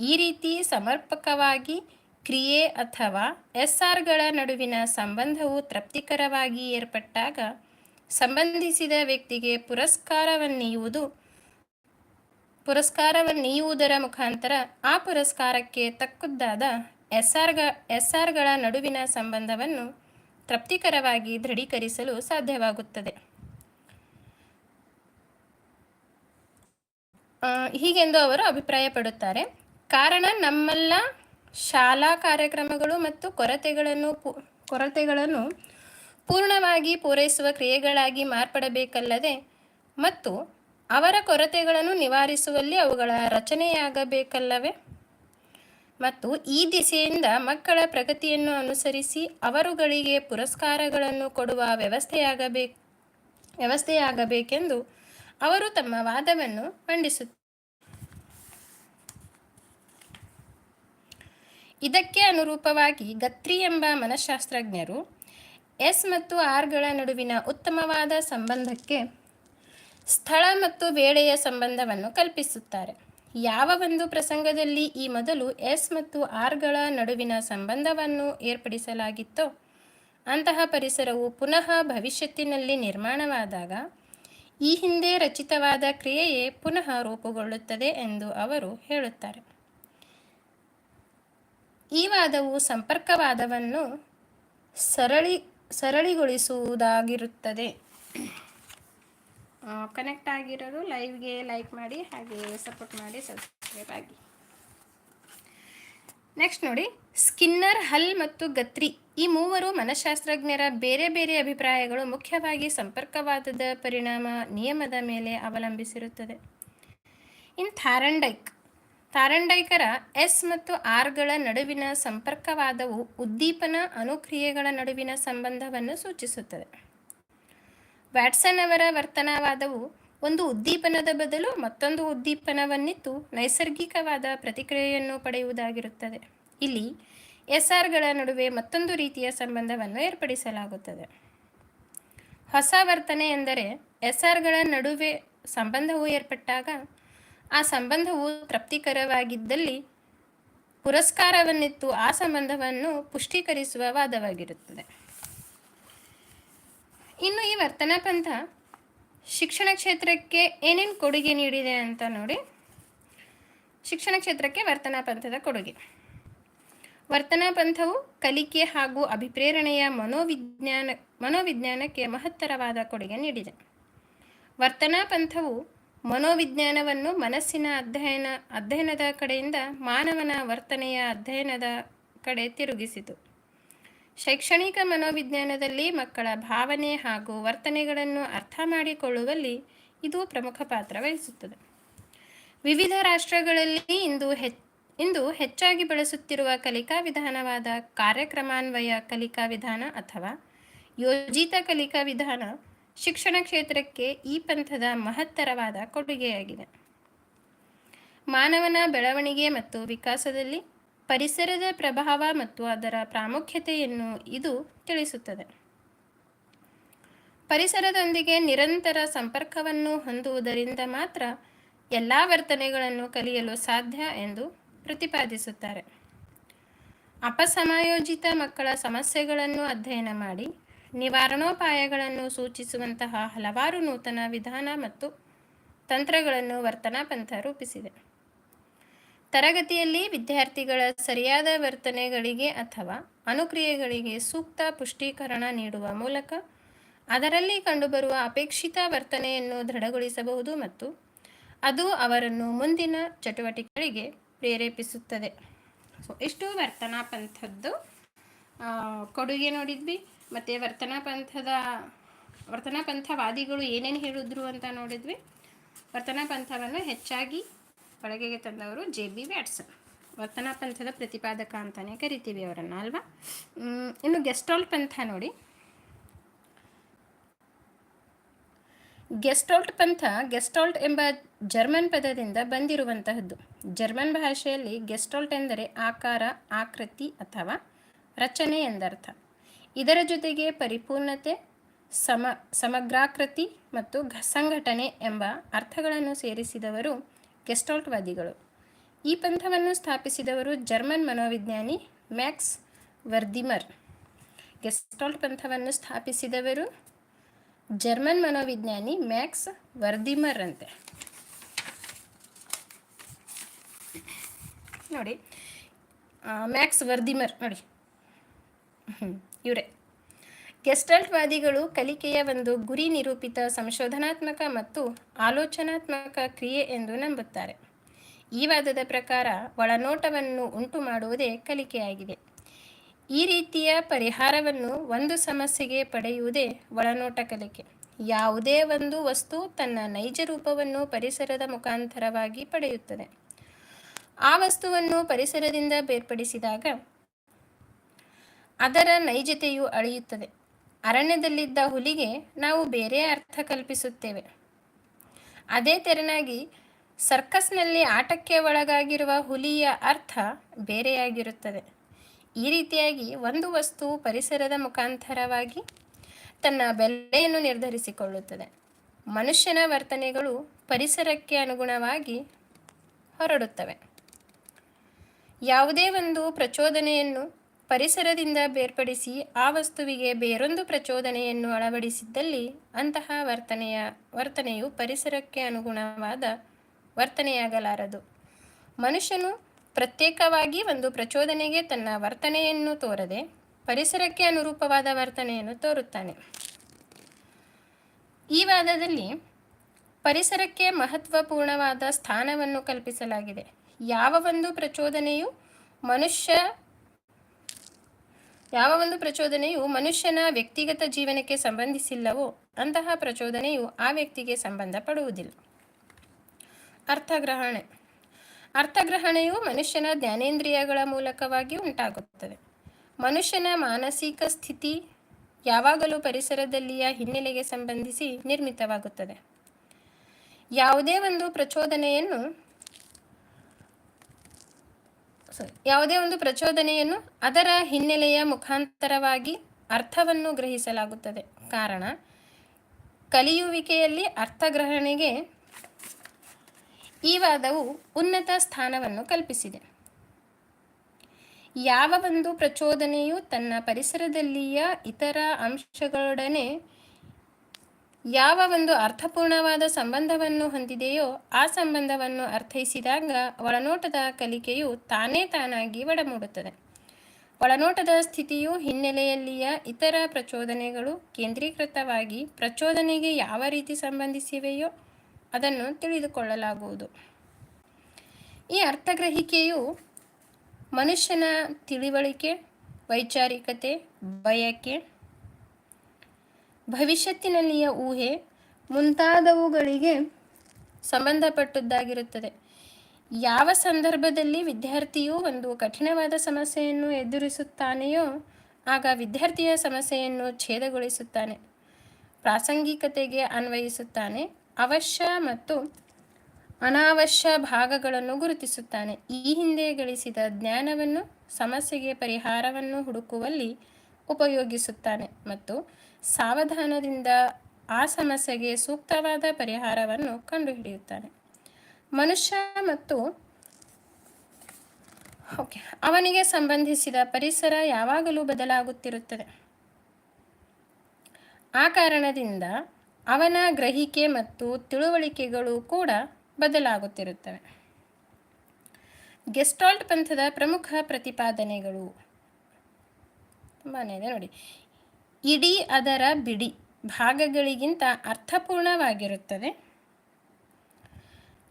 ಈ ರೀತಿ ಸಮರ್ಪಕವಾಗಿ ಕ್ರಿಯೆ ಅಥವಾ ಎಸ್ ಆರ್ಗಳ ನಡುವಿನ ಸಂಬಂಧವು ತೃಪ್ತಿಕರವಾಗಿ ಏರ್ಪಟ್ಟಾಗ ಸಂಬಂಧಿಸಿದ ವ್ಯಕ್ತಿಗೆ ಪುರಸ್ಕಾರವನ್ನೀಯುವುದು, ಪುರಸ್ಕಾರವನ್ನೀಯುವುದರ ಮುಖಾಂತರ ಆ ಪುರಸ್ಕಾರಕ್ಕೆ ತಕ್ಕುದಾದ ಎಸ್ ಆರ್ಗ ಎಸ್ ಆರ್ಗಳ ನಡುವಿನ ಸಂಬಂಧವನ್ನು ತೃಪ್ತಿಕರವಾಗಿ ದೃಢೀಕರಿಸಲು ಸಾಧ್ಯವಾಗುತ್ತದೆ. ಹೀಗೆಂದು ಅವರು ಅಭಿಪ್ರಾಯಪಡುತ್ತಾರೆ. ಕಾರಣ ನಮ್ಮೆಲ್ಲ ಶಾಲಾ ಕಾರ್ಯಕ್ರಮಗಳು ಮತ್ತು ಕೊರತೆಗಳನ್ನು ಕೊರತೆಗಳನ್ನು ಪೂರ್ಣವಾಗಿ ಪೂರೈಸುವ ಕ್ರಿಯೆಗಳಾಗಿ ಮಾರ್ಪಡಬೇಕಲ್ಲದೆ ಮತ್ತು ಅವರ ಕೊರತೆಗಳನ್ನು ನಿವಾರಿಸುವಲ್ಲಿ ಅವುಗಳ ರಚನೆಯಾಗಬೇಕಲ್ಲವೇ? ಮತ್ತು ಈ ದಿಸೆಯಿಂದ ಮಕ್ಕಳ ಪ್ರಗತಿಯನ್ನು ಅನುಸರಿಸಿ ಅವರುಗಳಿಗೆ ಪುರಸ್ಕಾರಗಳನ್ನು ಕೊಡುವ ವ್ಯವಸ್ಥೆಯಾಗಬೇಕು, ವ್ಯವಸ್ಥೆಯಾಗಬೇಕೆಂದು ಅವರು ತಮ್ಮ ವಾದವನ್ನು ಮಂಡಿಸುತ್ತಾರೆ. ಇದಕ್ಕೆ ಅನುರೂಪವಾಗಿ ಗತ್ರಿ ಎಂಬ ಮನಃಶಾಸ್ತ್ರಜ್ಞರು ಎಸ್ ಮತ್ತು ಆರ್ಗಳ ನಡುವಿನ ಉತ್ತಮವಾದ ಸಂಬಂಧಕ್ಕೆ ಸ್ಥಳ ಮತ್ತು ವೇಳೆಯ ಸಂಬಂಧವನ್ನು ಕಲ್ಪಿಸುತ್ತಾರೆ. ಯಾವ ಒಂದು ಪ್ರಸಂಗದಲ್ಲಿ ಈ ಮೊದಲು ಎಸ್ ಮತ್ತು ಆರ್ಗಳ ನಡುವಿನ ಸಂಬಂಧವನ್ನು ಏರ್ಪಡಿಸಲಾಗಿತ್ತೋ ಅಂತಹ ಪರಿಸರವು ಪುನಃ ಭವಿಷ್ಯತ್ತಿನಲ್ಲಿ ನಿರ್ಮಾಣವಾದಾಗ ಈ ಹಿಂದೆ ರಚಿತವಾದ ಕ್ರಿಯೆಯೇ ಪುನಃ ರೂಪುಗೊಳ್ಳುತ್ತದೆ ಎಂದು ಅವರು ಹೇಳುತ್ತಾರೆ. ಈ ವಾದವು ಸಂಪರ್ಕವಾದವನ್ನು ಸರಳಿ, ಸರಳಿಗೊಳಿಸುವುದಾಗಿರುತ್ತದೆ. ಕನೆಕ್ಟ್ ಆಗಿರೋರು ಲೈವ್ಗೆ ಲೈಕ್ ಮಾಡಿ, ಹಾಗೆ ಸಪೋರ್ಟ್ ಮಾಡಿ ಸಬ್ಸ್ಕ್ರೈಬ್ ಆಗಿ. ನೆಕ್ಸ್ಟ್ ನೋಡಿ ಸ್ಕಿನ್ನರ್ ಹಲ್ ಮತ್ತು ಗತ್ರಿ ಈ ಮೂವರು ಮನಃಶಾಸ್ತ್ರಜ್ಞರ ಬೇರೆ ಬೇರೆ ಅಭಿಪ್ರಾಯಗಳು ಮುಖ್ಯವಾಗಿ ಸಂಪರ್ಕವಾದದ ಪರಿಣಾಮ ನಿಯಮದ ಮೇಲೆ ಅವಲಂಬಿಸಿರುತ್ತದೆ. ಇನ್ ಥಾರಂಡೈಕ್ ಥಾರಂಡೈಕರ ಎಸ್ ಮತ್ತು ಆರ್ಗಳ ನಡುವಿನ ಸಂಪರ್ಕವಾದವು ಉದ್ದೀಪನ ಅನುಕ್ರಿಯೆಗಳ ನಡುವಿನ ಸಂಬಂಧವನ್ನು ಸೂಚಿಸುತ್ತದೆ. ವ್ಯಾಟ್ಸನ್ ಅವರ ವರ್ತನವಾದವು ಒಂದು ಉದ್ದೀಪನದ ಬದಲು ಮತ್ತೊಂದು ಉದ್ದೀಪನವನ್ನಿತ್ತು ನೈಸರ್ಗಿಕವಾದ ಪ್ರತಿಕ್ರಿಯೆಯನ್ನು ಪಡೆಯುವುದಾಗಿರುತ್ತದೆ. ಇಲ್ಲಿ ಎಸ್ ಆರ್ಗಳ ನಡುವೆ ಮತ್ತೊಂದು ರೀತಿಯ ಸಂಬಂಧವನ್ನು ಏರ್ಪಡಿಸಲಾಗುತ್ತದೆ. ಹೊಸ ವರ್ತನೆ ಎಂದರೆ ಎಸ್ ಆರ್ಗಳ ನಡುವೆ ಸಂಬಂಧವು ಏರ್ಪಟ್ಟಾಗ ಆ ಸಂಬಂಧವು ತೃಪ್ತಿಕರವಾಗಿದ್ದಲ್ಲಿ ಪುರಸ್ಕಾರವನ್ನಿತ್ತು, ಆ ಸಂಬಂಧವನ್ನು ಪುಷ್ಟೀಕರಿಸುವ ವಾದವಾಗಿರುತ್ತದೆ. ಇನ್ನು ಈ ವರ್ತನಾ ಪಂಥ ಶಿಕ್ಷಣ ಕ್ಷೇತ್ರಕ್ಕೆ ಏನೇನು ಕೊಡುಗೆ ನೀಡಿದೆ ಅಂತ ನೋಡಿ. ಶಿಕ್ಷಣ ಕ್ಷೇತ್ರಕ್ಕೆ ವರ್ತನಾ ಪಂಥದ ಕೊಡುಗೆ. ವರ್ತನಾ ಪಂಥವು ಕಲಿಕೆ ಹಾಗೂ ಅಭಿಪ್ರೇರಣೆಯ ಮನೋವಿಜ್ಞಾನ, ಮನೋವಿಜ್ಞಾನಕ್ಕೆ ಮಹತ್ತರವಾದ ಕೊಡುಗೆ ನೀಡಿದೆ. ವರ್ತನಾ ಪಂಥವು ಮನೋವಿಜ್ಞಾನವನ್ನು ಮನಸ್ಸಿನ ಅಧ್ಯಯನ, ಅಧ್ಯಯನದ ಕಡೆಯಿಂದ ಮಾನವನ ವರ್ತನೆಯ ಅಧ್ಯಯನದ ಕಡೆ ತಿರುಗಿಸಿತು. ಶೈಕ್ಷಣಿಕ ಮನೋವಿಜ್ಞಾನದಲ್ಲಿ ಮಕ್ಕಳ ಭಾವನೆ ಹಾಗೂ ವರ್ತನೆಗಳನ್ನು ಅರ್ಥ ಮಾಡಿಕೊಳ್ಳುವಲ್ಲಿ ಇದು ಪ್ರಮುಖ ಪಾತ್ರ ವಹಿಸುತ್ತದೆ. ವಿವಿಧ ರಾಷ್ಟ್ರಗಳಲ್ಲಿ ಇಂದು ಹೆಚ್ಚು ಇಂದು ಹೆಚ್ಚಾಗಿ ಬಳಸುತ್ತಿರುವ ಕಲಿಕಾ ವಿಧಾನವಾದ ಕಾರ್ಯಕ್ರಮಾನ್ವಯ ಕಲಿಕಾ ವಿಧಾನ ಅಥವಾ ಯೋಜಿತ ಕಲಿಕಾ ವಿಧಾನ ಶಿಕ್ಷಣ ಕ್ಷೇತ್ರಕ್ಕೆ ಈ ಪಂಥದ ಮಹತ್ತರವಾದ ಕೊಡುಗೆಯಾಗಿದೆ. ಮಾನವನ ಬೆಳವಣಿಗೆ ಮತ್ತು ವಿಕಾಸದಲ್ಲಿ ಪರಿಸರದ ಪ್ರಭಾವ ಮತ್ತು ಅದರ ಪ್ರಾಮುಖ್ಯತೆಯನ್ನು ಇದು ತಿಳಿಸುತ್ತದೆ. ಪರಿಸರದೊಂದಿಗೆ ನಿರಂತರ ಸಂಪರ್ಕವನ್ನು ಹೊಂದುವುದರಿಂದ ಮಾತ್ರ ಎಲ್ಲ ವರ್ತನೆಗಳನ್ನು ಕಲಿಯಲು ಸಾಧ್ಯ ಎಂದು ಪ್ರತಿಪಾದಿಸುತ್ತಾರೆ. ಅಪಸಮಾಯೋಜಿತ ಮಕ್ಕಳ ಸಮಸ್ಯೆಗಳನ್ನು ಅಧ್ಯಯನ ಮಾಡಿ ನಿವಾರಣೋಪಾಯಗಳನ್ನು ಸೂಚಿಸುವಂತಹ ಹಲವಾರು ನೂತನ ವಿಧಾನ ಮತ್ತು ತಂತ್ರಗಳನ್ನು ವರ್ತನಾ ಪಂಥ ರೂಪಿಸಿದೆ. ತರಗತಿಯಲ್ಲಿ ವಿದ್ಯಾರ್ಥಿಗಳ ಸರಿಯಾದ ವರ್ತನೆಗಳಿಗೆ ಅಥವಾ ಅನುಕ್ರಿಯೆಗಳಿಗೆ ಸೂಕ್ತ ಪುಷ್ಟೀಕರಣ ನೀಡುವ ಮೂಲಕ ಅದರಲ್ಲಿ ಕಂಡುಬರುವ ಅಪೇಕ್ಷಿತ ವರ್ತನೆಯನ್ನು ದೃಢಗೊಳಿಸಬಹುದು ಮತ್ತು ಅದು ಅವರನ್ನು ಮುಂದಿನ ಚಟುವಟಿಕೆಗಳಿಗೆ ಪ್ರೇರೇಪಿಸುತ್ತದೆ. ಸೊ ಇಷ್ಟು ವರ್ತನಾ ಪಂಥದ್ದು. ಕೊಡುಗೆ ನೋಡಿದ್ವಿ. ಮತ್ತು ವರ್ತನಾ ಪಂಥದ, ವರ್ತನಾ ಪಂಥವಾದಿಗಳು ಏನೇನು ಹೇಳಿದ್ರು ಅಂತ ನೋಡಿದ್ವಿ. ವರ್ತನಾ ಪಂಥವನ್ನು ಹೆಚ್ಚಾಗಿ ಬಳಕೆಗೆ ತಂದವರು ಜೆ ಬಿ ವ್ಯಾಟ್ಸನ್. ವರ್ತನ ಪಂಥದ ಪ್ರತಿಪಾದಕ ಅಂತಲೇ ಕರಿತೀವಿ ಅವರನ್ನು, ಅಲ್ವಾ? ಇನ್ನು ಗೆಸ್ಟಾಲ್ ಪಂಥ ನೋಡಿ. ಗೆಸ್ಟಾಲ್ಟ್ ಪಂಥ ಗೆಸ್ಟಾಲ್ಟ್ ಎಂಬ ಜರ್ಮನ್ ಪದದಿಂದ ಬಂದಿರುವಂತಹದ್ದು. ಜರ್ಮನ್ ಭಾಷೆಯಲ್ಲಿ ಗೆಸ್ಟಾಲ್ಟ್ ಎಂದರೆ ಆಕಾರ, ಆಕೃತಿ ಅಥವಾ ರಚನೆ ಎಂದರ್ಥ. ಇದರ ಜೊತೆಗೆ ಪರಿಪೂರ್ಣತೆ, ಸಮ, ಸಮಗ್ರಾಕೃತಿ ಮತ್ತು ಸಂಘಟನೆ ಎಂಬ ಅರ್ಥಗಳನ್ನು ಸೇರಿಸಿದವರು ಗೆಸ್ಟಾಲ್ಟ್ವಾದಿಗಳು. ಈ ಪಂಥವನ್ನು ಸ್ಥಾಪಿಸಿದವರು ಜರ್ಮನ್ ಮನೋವಿಜ್ಞಾನಿ ಮ್ಯಾಕ್ಸ್ ವರ್ದಿಮರ್. ಗೆಸ್ಟಾಲ್ಟ್ ಪಂಥವನ್ನು ಸ್ಥಾಪಿಸಿದವರು ಜರ್ಮನ್ ಮನೋವಿಜ್ಞಾನಿ ಮ್ಯಾಕ್ಸ್ ವರ್ದಿಮರ್ ಅಂತೆ. ನೋಡಿ ಮ್ಯಾಕ್ಸ್ ವರ್ದಿಮರ್ ನೋಡಿ. ಇವರೇ. ಗೆಸ್ಟಲ್ಟ್ವಾದಿಗಳು ಕಲಿಕೆಯ ಒಂದು ಗುರಿ ನಿರೂಪಿತ ಸಂಶೋಧನಾತ್ಮಕ ಮತ್ತು ಆಲೋಚನಾತ್ಮಕ ಕ್ರಿಯೆ ಎಂದು ನಂಬುತ್ತಾರೆ. ಈ ವಾದದ ಪ್ರಕಾರ ಒಳನೋಟವನ್ನು ಉಂಟು ಮಾಡುವುದೇ ಕಲಿಕೆಯಾಗಿದೆ. ಈ ರೀತಿಯ ಪರಿಹಾರವನ್ನು ಒಂದು ಸಮಸ್ಯೆಗೆ ಪಡೆಯುವುದೇ ಒಳನೋಟ ಕಲಿಕೆ. ಯಾವುದೇ ಒಂದು ವಸ್ತು ತನ್ನ ನೈಜ ರೂಪವನ್ನು ಪರಿಸರದ ಮುಖಾಂತರವಾಗಿ ಪಡೆಯುತ್ತದೆ. ಆ ವಸ್ತುವನ್ನು ಪರಿಸರದಿಂದ ಬೇರ್ಪಡಿಸಿದಾಗ ಅದರ ನೈಜತೆಯು ಅಳಿಯುತ್ತದೆ. ಅರಣ್ಯದಲ್ಲಿದ್ದ ಹುಲಿಗೆ ನಾವು ಬೇರೆ ಅರ್ಥ ಕಲ್ಪಿಸುತ್ತೇವೆ. ಅದೇ ತೆರನಾಗಿ ಸರ್ಕಸ್ನಲ್ಲಿ ಆಟಕ್ಕೆ ಒಳಗಾಗಿರುವ ಹುಲಿಯ ಅರ್ಥ ಬೇರೆಯಾಗಿರುತ್ತದೆ. ಈ ರೀತಿಯಾಗಿ ಒಂದು ವಸ್ತು ಪರಿಸರದ ಮುಖಾಂತರವಾಗಿ ತನ್ನ ಬೆಲೆಯನ್ನು ನಿರ್ಧರಿಸಿಕೊಳ್ಳುತ್ತದೆ. ಮನುಷ್ಯನ ವರ್ತನೆಗಳು ಪರಿಸರಕ್ಕೆ ಅನುಗುಣವಾಗಿ ಹೊರಡುತ್ತವೆ. ಯಾವುದೇ ಒಂದು ಪ್ರಚೋದನೆಯನ್ನು ಪರಿಸರದಿಂದ ಬೇರ್ಪಡಿಸಿ ಆ ವಸ್ತುವಿಗೆ ಬೇರೊಂದು ಪ್ರಚೋದನೆಯನ್ನು ಅಳವಡಿಸಿದ್ದಲ್ಲಿ ಅಂತಹ ವರ್ತನೆಯ, ವರ್ತನೆಯು ಪರಿಸರಕ್ಕೆ ಅನುಗುಣವಾದ ವರ್ತನೆಯಾಗಲಾರದು. ಮನುಷ್ಯನು ಪ್ರತ್ಯೇಕವಾಗಿ ಒಂದು ಪ್ರಚೋದನೆಗೆ ತನ್ನ ವರ್ತನೆಯನ್ನು ತೋರದೆ ಪರಿಸರಕ್ಕೆ ಅನುರೂಪವಾದ ವರ್ತನೆಯನ್ನು ತೋರುತ್ತಾನೆ. ಈ ವಾದದಲ್ಲಿ ಪರಿಸರಕ್ಕೆ ಮಹತ್ವಪೂರ್ಣವಾದ ಸ್ಥಾನವನ್ನು ಕಲ್ಪಿಸಲಾಗಿದೆ. ಯಾವ ಒಂದು ಪ್ರಚೋದನೆಯು ಮನುಷ್ಯ ಯಾವ ಒಂದು ಪ್ರಚೋದನೆಯು ಮನುಷ್ಯನ ವ್ಯಕ್ತಿಗತ ಜೀವನಕ್ಕೆ ಸಂಬಂಧಿಸಿಲ್ಲವೋ, ಅಂತಹ ಪ್ರಚೋದನೆಯು ಆ ವ್ಯಕ್ತಿಗೆ ಸಂಬಂಧಪಡುವುದಿಲ್ಲ ಅರ್ಥಗ್ರಹಣೆ. ಅರ್ಥಗ್ರಹಣೆಯು ಮನುಷ್ಯನ ಜ್ಞಾನೇಂದ್ರಿಯಗಳ ಮೂಲಕವಾಗಿ ಉಂಟಾಗುತ್ತದೆ. ಮನುಷ್ಯನ ಮಾನಸಿಕ ಸ್ಥಿತಿ ಯಾವಾಗಲೂ ಪರಿಸರದಲ್ಲಿಯ ಹಿನ್ನೆಲೆಗೆ ಸಂಬಂಧಿಸಿ ನಿರ್ಮಿತವಾಗುತ್ತದೆ. ಯಾವುದೇ ಒಂದು ಪ್ರಚೋದನೆಯನ್ನು ಯಾವುದೇ ಒಂದು ಪ್ರಚೋದನೆಯನ್ನು ಅದರ ಹಿನ್ನೆಲೆಯ ಮುಖಾಂತರವಾಗಿ ಅರ್ಥವನ್ನು ಗ್ರಹಿಸಲಾಗುತ್ತದೆ. ಕಾರಣ, ಕಲಿಯುವಿಕೆಯಲ್ಲಿ ಅರ್ಥಗ್ರಹಣೆಗೆ ಈ ವಾದವು ಉನ್ನತ ಸ್ಥಾನವನ್ನು ಕಲ್ಪಿಸಿದೆ. ಯಾವ ಒಂದು ಪ್ರಚೋದನೆಯು ತನ್ನ ಪರಿಸರದಲ್ಲಿಯ ಇತರ ಅಂಶಗಳೊಡನೆ ಯಾವ ಒಂದು ಅರ್ಥಪೂರ್ಣವಾದ ಸಂಬಂಧವನ್ನು ಹೊಂದಿದೆಯೋ ಆ ಸಂಬಂಧವನ್ನು ಅರ್ಥೈಸಿದಾಗ ಒಳನೋಟದ ಕಲಿಕೆಯು ತಾನೇ ತಾನಾಗಿ ಒಡಮೂಡುತ್ತದೆ. ಒಳನೋಟದ ಸ್ಥಿತಿಯು ಹಿನ್ನೆಲೆಯಲ್ಲಿಯ ಇತರ ಪ್ರಚೋದನೆಗಳು ಕೇಂದ್ರೀಕೃತವಾಗಿ ಪ್ರಚೋದನೆಗೆ ಯಾವ ರೀತಿ ಸಂಬಂಧಿಸಿವೆಯೋ ಅದನ್ನು ತಿಳಿದುಕೊಳ್ಳಲಾಗುವುದು. ಈ ಅರ್ಥಗ್ರಹಿಕೆಯು ಮನುಷ್ಯನ ತಿಳಿವಳಿಕೆ, ವೈಚಾರಿಕತೆ, ಬಯಕೆ ಭವಿಷ್ಯತ್ತಿನಲ್ಲಿಯ ಊಹೆ ಮುಂತಾದವುಗಳಿಗೆ ಸಂಬಂಧಪಟ್ಟದ್ದಾಗಿರುತ್ತದೆ. ಯಾವ ಸಂದರ್ಭದಲ್ಲಿ ವಿದ್ಯಾರ್ಥಿಯು ಒಂದು ಕಠಿಣವಾದ ಸಮಸ್ಯೆಯನ್ನು ಎದುರಿಸುತ್ತಾನೆಯೋ, ಆಗ ವಿದ್ಯಾರ್ಥಿಯ ಸಮಸ್ಯೆಯನ್ನು ಛೇದಗೊಳಿಸುತ್ತಾನೆ, ಪ್ರಾಸಂಗಿಕತೆಗೆ ಅನ್ವಯಿಸುತ್ತಾನೆ, ಅವಶ್ಯ ಮತ್ತು ಅನಾವಶ್ಯ ಭಾಗಗಳನ್ನು ಗುರುತಿಸುತ್ತಾನೆ. ಈ ಹಿಂದೆ ಗಳಿಸಿದ ಜ್ಞಾನವನ್ನು ಸಮಸ್ಯೆಗೆ ಪರಿಹಾರವನ್ನು ಹುಡುಕುವಲ್ಲಿ ಉಪಯೋಗಿಸುತ್ತಾನೆ ಮತ್ತು ಸಾವಧಾನದಿಂದ ಆ ಸಮಸ್ಯೆಗೆ ಸೂಕ್ತವಾದ ಪರಿಹಾರವನ್ನು ಕಂಡುಹಿಡಿಯುತ್ತಾನೆ. ಮನುಷ್ಯ ಮತ್ತು ಓಕೆ, ಅವನಿಗೆ ಸಂಬಂಧಿಸಿದ ಪರಿಸರ ಯಾವಾಗಲೂ ಬದಲಾಗುತ್ತಿರುತ್ತದೆ. ಆ ಕಾರಣದಿಂದ ಅವನ ಗ್ರಹಿಕೆ ಮತ್ತು ತಿಳುವಳಿಕೆಗಳು ಕೂಡ ಬದಲಾಗುತ್ತಿರುತ್ತವೆ. ಗೆಸ್ಟಾಲ್ಟ್ ಪಂಥದ ಪ್ರಮುಖ ಪ್ರತಿಪಾದನೆಗಳು. ತುಂಬಾ ಇದೆ ನೋಡಿ. ಇಡೀ ಅದರ ಬಿಡಿ ಭಾಗಗಳಿಗಿಂತ ಅರ್ಥಪೂರ್ಣವಾಗಿರುತ್ತದೆ.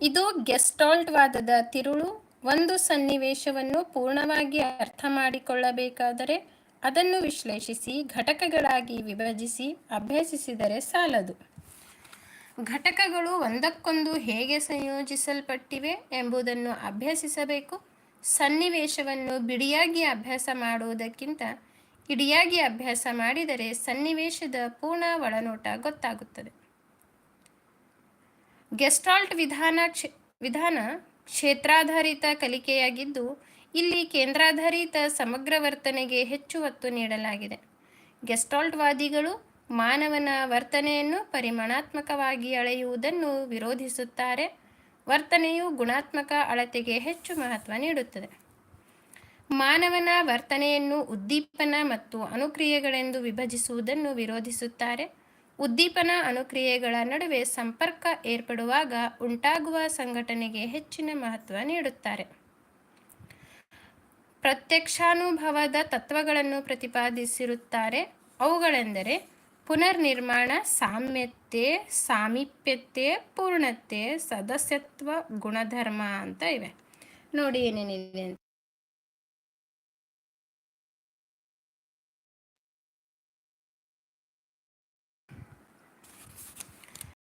ಇದು ಗೆಸ್ಟಾಲ್ಟ್ ವಾದದ ತಿರುಳು ಒಂದು ಸನ್ನಿವೇಶವನ್ನು ಪೂರ್ಣವಾಗಿ ಅರ್ಥ ಮಾಡಿಕೊಳ್ಳಬೇಕಾದರೆ ಅದನ್ನು ವಿಶ್ಲೇಷಿಸಿ, ಘಟಕಗಳಾಗಿ ವಿಭಜಿಸಿ, ಅಭ್ಯಸಿಸಿದರೆ ಸಾಲದು. ಘಟಕಗಳು ಒಂದಕ್ಕೊಂದು ಹೇಗೆ ಸಂಯೋಜಿಸಲ್ಪಟ್ಟಿವೆ ಎಂಬುದನ್ನು ಅಭ್ಯಸಿಸಬೇಕು. ಸನ್ನಿವೇಶವನ್ನು ಬಿಡಿಯಾಗಿ ಅಭ್ಯಾಸ ಮಾಡುವುದಕ್ಕಿಂತ ಇಡಿಯಾಗಿ ಅಭ್ಯಾಸ ಮಾಡಿದರೆ ಸನ್ನಿವೇಶದ ಪೂರ್ಣ ಒಳನೋಟ ಗೊತ್ತಾಗುತ್ತದೆ. ಗೆಸ್ಟಾಲ್ಟ್ ವಿಧಾನ ವಿಧಾನ ಕ್ಷೇತ್ರಾಧಾರಿತ ಕಲಿಕೆಯಾಗಿದ್ದು, ಇಲ್ಲಿ ಕೇಂದ್ರಾಧಾರಿತ ಸಮಗ್ರ ವರ್ತನೆಗೆ ಹೆಚ್ಚು ಒತ್ತು ನೀಡಲಾಗಿದೆ. ಗೆಸ್ಟಾಲ್ಟ್ ವಾದಿಗಳು ಮಾನವನ ವರ್ತನೆಯನ್ನು ಪರಿಮಾಣಾತ್ಮಕವಾಗಿ ಅಳೆಯುವುದನ್ನು ವಿರೋಧಿಸುತ್ತಾರೆ. ವರ್ತನೆಯು ಗುಣಾತ್ಮಕ ಅಳತೆಗೆ ಹೆಚ್ಚು ಮಹತ್ವ ನೀಡುತ್ತದೆ. ಮಾನವನ ವರ್ತನೆಯನ್ನು ಉದ್ದೀಪನ ಮತ್ತು ಅನುಕ್ರಿಯೆಗಳೆಂದು ವಿಭಜಿಸುವುದನ್ನು ವಿರೋಧಿಸುತ್ತಾರೆ. ಉದ್ದೀಪನ ಅನುಕ್ರಿಯೆಗಳ ನಡುವೆ ಸಂಪರ್ಕ ಏರ್ಪಡುವಾಗ ಉಂಟಾಗುವ ಸಂಘಟನೆಗೆ ಹೆಚ್ಚಿನ ಮಹತ್ವ ನೀಡುತ್ತಾರೆ. ಪ್ರತ್ಯಕ್ಷಾನುಭವದ ತತ್ವಗಳನ್ನು ಪ್ರತಿಪಾದಿಸಿರುತ್ತಾರೆ. ಅವುಗಳೆಂದರೆ ಪುನರ್ನಿರ್ಮಾಣ, ಸಾಮ್ಯತೆ, ಸಾಮೀಪ್ಯತೆ, ಪೂರ್ಣತೆ, ಸದಸ್ಯತ್ವ, ಗುಣಧರ್ಮ ಅಂತ ಇವೆ. ನೋಡಿ ಏನೇನಿದೆ ಅಂತ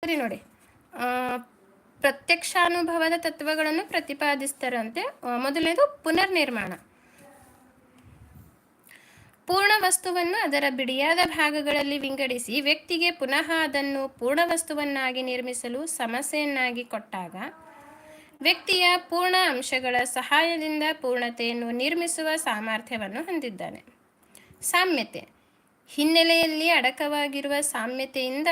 ಸರಿ ನೋಡಿ. ಪ್ರತ್ಯಕ್ಷಾನುಭವದ ತತ್ವಗಳನ್ನು ಪ್ರತಿಪಾದಿಸ್ತಾರಂತೆ ಮೊದಲನೇದು ಪುನರ್ನಿರ್ಮಾಣ. ಪೂರ್ಣ ವಸ್ತುವನ್ನು ಅದರ ಬಿಡಿಯಾದ ಭಾಗಗಳಲ್ಲಿ ವಿಂಗಡಿಸಿ ವ್ಯಕ್ತಿಗೆ ಪುನಃ ಅದನ್ನು ಪೂರ್ಣ ವಸ್ತುವನ್ನಾಗಿ ನಿರ್ಮಿಸಲು ಸಮಸ್ಯೆಯನ್ನಾಗಿ ಕೊಟ್ಟಾಗ, ವ್ಯಕ್ತಿಯ ಪೂರ್ಣ ಅಂಶಗಳ ಸಹಾಯದಿಂದ ಪೂರ್ಣತೆಯನ್ನು ನಿರ್ಮಿಸುವ ಸಾಮರ್ಥ್ಯವನ್ನು ಹೊಂದಿದ್ದಾನೆ. ಸಾಮ್ಯತೆ. ಹಿನ್ನೆಲೆಯಲ್ಲಿ ಅಡಕವಾಗಿರುವ ಸಾಮ್ಯತೆಯಿಂದ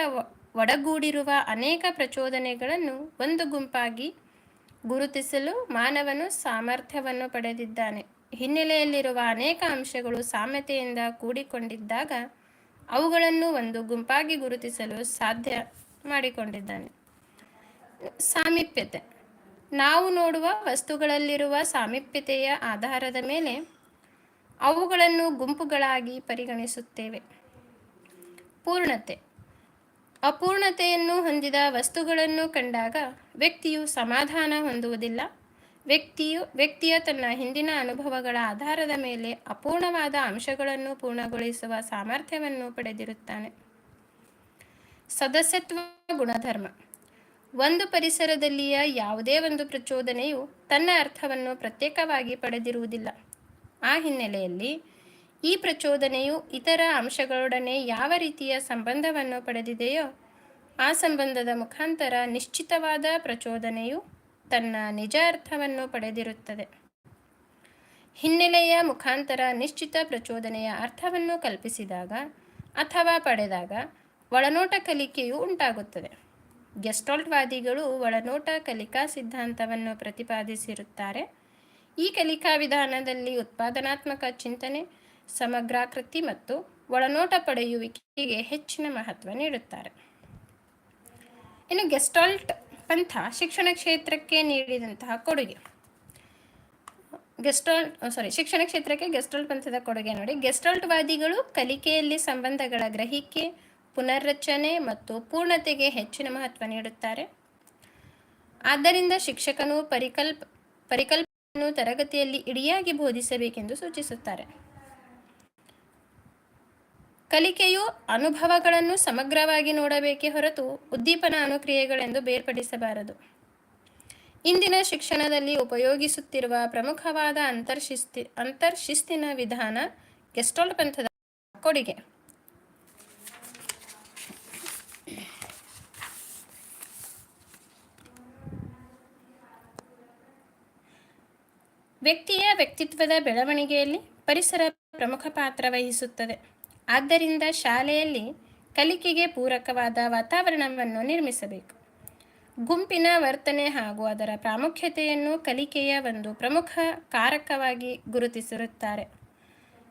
ಒಡಗೂಡಿರುವ ಅನೇಕ ಪ್ರಚೋದನೆಗಳನ್ನು ಒಂದು ಗುಂಪಾಗಿ ಗುರುತಿಸಲು ಮಾನವನು ಸಾಮರ್ಥ್ಯವನ್ನು ಪಡೆದಿದ್ದಾನೆ. ಹಿನ್ನೆಲೆಯಲ್ಲಿರುವ ಅನೇಕ ಅಂಶಗಳು ಸಾಮ್ಯತೆಯಿಂದ ಕೂಡಿಕೊಂಡಿದ್ದಾಗ ಅವುಗಳನ್ನು ಒಂದು ಗುಂಪಾಗಿ ಗುರುತಿಸಲು ಸಾಧ್ಯ ಮಾಡಿಕೊಂಡಿದ್ದಾನೆ. ಸಾಮೀಪ್ಯತೆ. ನಾವು ನೋಡುವ ವಸ್ತುಗಳಲ್ಲಿರುವ ಸಾಮೀಪ್ಯತೆಯ ಆಧಾರದ ಮೇಲೆ ಅವುಗಳನ್ನು ಗುಂಪುಗಳಾಗಿ ಪರಿಗಣಿಸುತ್ತೇವೆ. ಪೂರ್ಣತೆ. ಅಪೂರ್ಣತೆಯನ್ನು ಹೊಂದಿದ ವಸ್ತುಗಳನ್ನು ಕಂಡಾಗ ವ್ಯಕ್ತಿಯು ಸಮಾಧಾನ ಹೊಂದುವುದಿಲ್ಲ. ವ್ಯಕ್ತಿಯು, ವ್ಯಕ್ತಿಯ ತನ್ನ ಹಿಂದಿನ ಅನುಭವಗಳ ಆಧಾರದ ಮೇಲೆ ಅಪೂರ್ಣವಾದ ಅಂಶಗಳನ್ನು ಪೂರ್ಣಗೊಳಿಸುವ ಸಾಮರ್ಥ್ಯವನ್ನು ಪಡೆದಿರುತ್ತಾನೆ. ಸದಸ್ಯತ್ವ, ಗುಣಧರ್ಮ. ಒಂದು ಪರಿಸರದಲ್ಲಿಯ ಯಾವುದೇ ಒಂದು ಪ್ರಚೋದನೆಯು ತನ್ನ ಅರ್ಥವನ್ನು ಪ್ರತ್ಯೇಕವಾಗಿ ಪಡೆದಿರುವುದಿಲ್ಲ. ಆ ಹಿನ್ನೆಲೆಯಲ್ಲಿ ಈ ಪ್ರಚೋದನೆಯು ಇತರ ಅಂಶಗಳೊಡನೆ ಯಾವ ರೀತಿಯ ಸಂಬಂಧವನ್ನು ಪಡೆದಿದೆಯೋ, ಆ ಸಂಬಂಧದ ಮುಖಾಂತರ ನಿಶ್ಚಿತವಾದ ಪ್ರಚೋದನೆಯು ತನ್ನ ನಿಜ ಅರ್ಥವನ್ನು ಪಡೆದಿರುತ್ತದೆ. ಹಿನ್ನೆಲೆಯ ಮುಖಾಂತರ ನಿಶ್ಚಿತ ಪ್ರಚೋದನೆಯ ಅರ್ಥವನ್ನು ಕಲ್ಪಿಸಿದಾಗ ಅಥವಾ ಪಡೆದಾಗ ಒಳನೋಟ ಕಲಿಕೆಯು ಉಂಟಾಗುತ್ತದೆ. ಗೆಸ್ಟಾಲ್ಟ್ವಾದಿಗಳು ಒಳನೋಟ ಕಲಿಕಾ ಸಿದ್ಧಾಂತವನ್ನು ಪ್ರತಿಪಾದಿಸಿರುತ್ತಾರೆ. ಈ ಕಲಿಕಾ ವಿಧಾನದಲ್ಲಿ ಉತ್ಪಾದನಾತ್ಮಕ ಚಿಂತನೆ ಸಮಗ್ರಾಕೃತಿ ಮತ್ತು ಒಳನೋಟ ಪಡೆಯುವಿಕೆಗೆ ಹೆಚ್ಚಿನ ಮಹತ್ವ ನೀಡುತ್ತಾರೆ. ಇನ್ನು ಗೆಸ್ಟಾಲ್ಟ್ ಪಂಥ ಶಿಕ್ಷಣ ಕ್ಷೇತ್ರಕ್ಕೆ ನೀಡಿದಂತಹ ಕೊಡುಗೆ. ಗೆಸ್ಟಾಲ್ಟ್ ಸಾರಿ ಶಿಕ್ಷಣ ಕ್ಷೇತ್ರಕ್ಕೆ ಗೆಸ್ಟಾಲ್ಟ್ ಪಂಥದ ಕೊಡುಗೆ ನೋಡಿ. ಗೆಸ್ಟಾಲ್ಟ್ ವಾದಿಗಳು ಕಲಿಕೆಯಲ್ಲಿ ಸಂಬಂಧಗಳ ಗ್ರಹಿಕೆ, ಪುನರ್ರಚನೆ ಮತ್ತು ಪೂರ್ಣತೆಗೆ ಹೆಚ್ಚಿನ ಮಹತ್ವ ನೀಡುತ್ತಾರೆ. ಆದ್ದರಿಂದ ಶಿಕ್ಷಕನು ಪರಿಕಲ್ಪ, ಪರಿಕಲ್ಪನೆಯನ್ನು ತರಗತಿಯಲ್ಲಿ ಇಡಿಯಾಗಿ ಬೋಧಿಸಬೇಕೆಂದು ಸೂಚಿಸುತ್ತಾರೆ. ಕಲಿಕೆಯು ಅನುಭವಗಳನ್ನು ಸಮಗ್ರವಾಗಿ ನೋಡಬೇಕೇ ಹೊರತು ಉದ್ದೀಪನ ಅನುಕ್ರಿಯೆಗಳೆಂದು ಬೇರ್ಪಡಿಸಬಾರದು. ಇಂದಿನ ಶಿಕ್ಷಣದಲ್ಲಿ ಉಪಯೋಗಿಸುತ್ತಿರುವ ಪ್ರಮುಖವಾದ ಅಂತರ್ಶಿಸ್ತಿ, ಅಂತರ್ಶಿಸ್ತಿನ ವಿಧಾನ ಗೆಸ್ಟಾಲ್ಟ್ ಪಂಥದ ಕೊಡುಗೆ. ವ್ಯಕ್ತಿಯ ವ್ಯಕ್ತಿತ್ವದ ಬೆಳವಣಿಗೆಯಲ್ಲಿ ಪರಿಸರ ಪ್ರಮುಖ ಪಾತ್ರ ವಹಿಸುತ್ತದೆ. ಆದ್ದರಿಂದ ಶಾಲೆಯಲ್ಲಿ ಕಲಿಕೆಗೆ ಪೂರಕವಾದ ವಾತಾವರಣವನ್ನು ನಿರ್ಮಿಸಬೇಕು. ಗುಂಪಿನ ವರ್ತನೆ ಹಾಗೂ ಅದರ ಪ್ರಾಮುಖ್ಯತೆಯನ್ನು ಕಲಿಕೆಯ ಒಂದು ಪ್ರಮುಖ ಕಾರಕವಾಗಿ ಗುರುತಿಸಿರುತ್ತಾರೆ.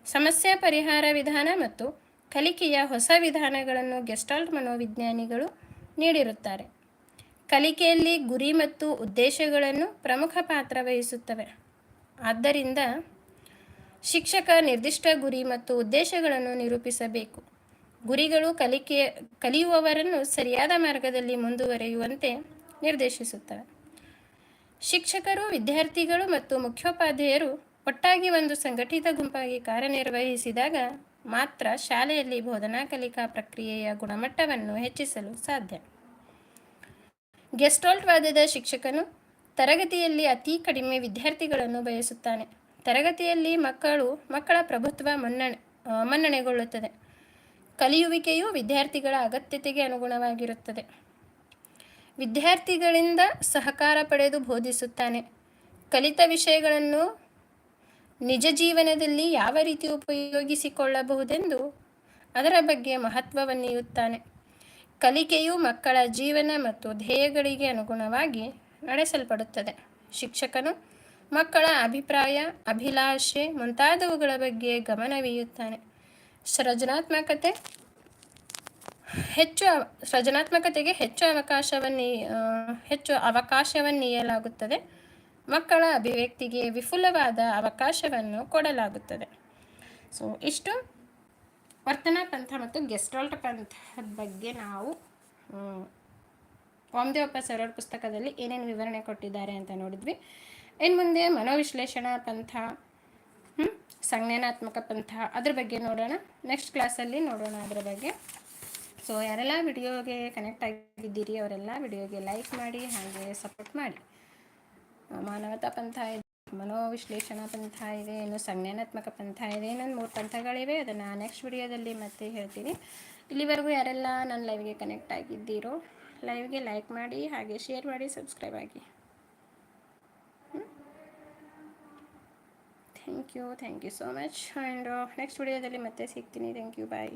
ಸಮಸ್ಯೆ ಪರಿಹಾರ ವಿಧಾನ ಮತ್ತು ಕಲಿಕೆಯ ಹೊಸ ವಿಧಾನಗಳನ್ನು ಗೆಸ್ಟಾಲ್ಟ್ ಮನೋವಿಜ್ಞಾನಿಗಳು ನೀಡಿರುತ್ತಾರೆ. ಕಲಿಕೆಯಲ್ಲಿ ಗುರಿ ಮತ್ತು ಉದ್ದೇಶಗಳನ್ನು ಪ್ರಮುಖ ಪಾತ್ರ ವಹಿಸುತ್ತವೆ. ಆದ್ದರಿಂದ ಶಿಕ್ಷಕ ನಿರ್ದಿಷ್ಟ ಗುರಿ ಮತ್ತು ಉದ್ದೇಶಗಳನ್ನು ನಿರೂಪಿಸಬೇಕು. ಗುರಿಗಳು ಕಲಿಕೆ, ಕಲಿಯುವವರನ್ನು ಸರಿಯಾದ ಮಾರ್ಗದಲ್ಲಿ ಮುಂದುವರೆಯುವಂತೆ ನಿರ್ದೇಶಿಸುತ್ತವೆ. ಶಿಕ್ಷಕರು, ವಿದ್ಯಾರ್ಥಿಗಳು ಮತ್ತು ಮುಖ್ಯೋಪಾಧ್ಯಾಯರು ಒಟ್ಟಾಗಿ ಒಂದು ಸಂಘಟಿತ ಗುಂಪಾಗಿ ಕಾರ್ಯನಿರ್ವಹಿಸಿದಾಗ ಮಾತ್ರ ಶಾಲೆಯಲ್ಲಿ ಬೋಧನಾ ಕಲಿಕಾ ಪ್ರಕ್ರಿಯೆಯ ಗುಣಮಟ್ಟವನ್ನು ಹೆಚ್ಚಿಸಲು ಸಾಧ್ಯ. ಗೆಸ್ಟೋಲ್ಟ್ ವಾದದ ಶಿಕ್ಷಕನು ತರಗತಿಯಲ್ಲಿ ಅತಿ ಕಡಿಮೆ ವಿದ್ಯಾರ್ಥಿಗಳನ್ನು ಬಯಸುತ್ತಾನೆ. ತರಗತಿಯಲ್ಲಿ ಮಕ್ಕಳು ಮಕ್ಕಳ ಪ್ರಭುತ್ವ ಮನ್ನಣೆ ಮನ್ನಣೆಗೊಳ್ಳುತ್ತದೆ. ಕಲಿಯುವಿಕೆಯು ವಿದ್ಯಾರ್ಥಿಗಳ ಅಗತ್ಯತೆಗೆ ಅನುಗುಣವಾಗಿರುತ್ತದೆ. ವಿದ್ಯಾರ್ಥಿಗಳಿಂದ ಸಹಕಾರ ಪಡೆದು ಬೋಧಿಸುತ್ತಾನೆ. ಕಲಿತ ವಿಷಯಗಳನ್ನು ನಿಜ ಜೀವನದಲ್ಲಿ ಯಾವ ರೀತಿ ಉಪಯೋಗಿಸಿಕೊಳ್ಳಬಹುದೆಂದು ಅದರ ಬಗ್ಗೆ ಮಹತ್ವವನ್ನೆಯುತ್ತಾನೆ. ಕಲಿಕೆಯು ಮಕ್ಕಳ ಜೀವನ ಮತ್ತು ಧ್ಯೇಯಗಳಿಗೆ ಅನುಗುಣವಾಗಿ ನಡೆಸಲ್ಪಡುತ್ತದೆ. ಶಿಕ್ಷಕನು ಮಕ್ಕಳ ಅಭಿಪ್ರಾಯ, ಅಭಿಲಾಷೆ ಮುಂತಾದವುಗಳ ಬಗ್ಗೆ ಗಮನವೀಯುತ್ತಾನೆ. ಸೃಜನಾತ್ಮಕತೆ ಹೆಚ್ಚು ಸೃಜನಾತ್ಮಕತೆಗೆ ಹೆಚ್ಚು ಅವಕಾಶವನ್ನು ಹೆಚ್ಚು ಅವಕಾಶವನ್ನು ಮಕ್ಕಳ ಅಭಿವ್ಯಕ್ತಿಗೆ ವಿಫುಲವಾದ ಅವಕಾಶವನ್ನು ಕೊಡಲಾಗುತ್ತದೆ. ಸೊ ಇಷ್ಟು. ವರ್ತನಾ ಪಂಥ ಮತ್ತು ಗೆಸ್ಟಾಲ್ಟ್ ಪಂಥದ ಬಗ್ಗೆ ನಾವು ವಾಮದೇವಪ್ಪ ಸರಳ ಪುಸ್ತಕದಲ್ಲಿ ಏನೇನು ವಿವರಣೆ ಕೊಟ್ಟಿದ್ದಾರೆ ಅಂತ ನೋಡಿದ್ವಿ. ಇನ್ನು ಮುಂದೆ ಮನೋವಿಶ್ಲೇಷಣಾ ಪಂಥ ಸಂಜ್ಞಾನಾತ್ಮಕ ಪಂಥ, ಅದ್ರ ಬಗ್ಗೆ ನೋಡೋಣ. ನೆಕ್ಸ್ಟ್ ಕ್ಲಾಸಲ್ಲಿ ನೋಡೋಣ ಅದರ ಬಗ್ಗೆ. ಸೊ ಯಾರೆಲ್ಲ ವಿಡಿಯೋಗೆ ಕನೆಕ್ಟ್ ಆಗಿದ್ದೀರಿ, ಅವರೆಲ್ಲ ವಿಡಿಯೋಗೆ ಲೈಕ್ ಮಾಡಿ, ಹಾಗೆ ಸಪೋರ್ಟ್ ಮಾಡಿ. ಮಾನವತಾ ಪಂಥ ಇದೆ, ಮನೋವಿಶ್ಲೇಷಣಾ ಪಂಥ ಇದೆ, ಇನ್ನು ಸಂಜ್ಞಾನಾತ್ಮಕ ಪಂಥ ಇದೆ, ಇನ್ನೊಂದು ಮೂರು ಪಂಥಗಳಿವೆ, ಅದನ್ನು ನೆಕ್ಸ್ಟ್ ವಿಡಿಯೋದಲ್ಲಿ ಮತ್ತೆ ಹೇಳ್ತೀನಿ. ಇಲ್ಲಿವರೆಗೂ ಯಾರೆಲ್ಲ ನನ್ನ ಲೈವ್ಗೆ ಕನೆಕ್ಟ್ ಆಗಿದ್ದೀರೋ ಲೈವ್ಗೆ ಲೈಕ್ ಮಾಡಿ, ಹಾಗೆ ಶೇರ್ ಮಾಡಿ ಸಬ್ಸ್ಕ್ರೈಬ್ ಆಗಿ. Thank you thank you so much and next ವಿಡಿಯೋದಲ್ಲಿ ಮತ್ತೆ ಸಿಗ್ತೀನಿ. Thank you bye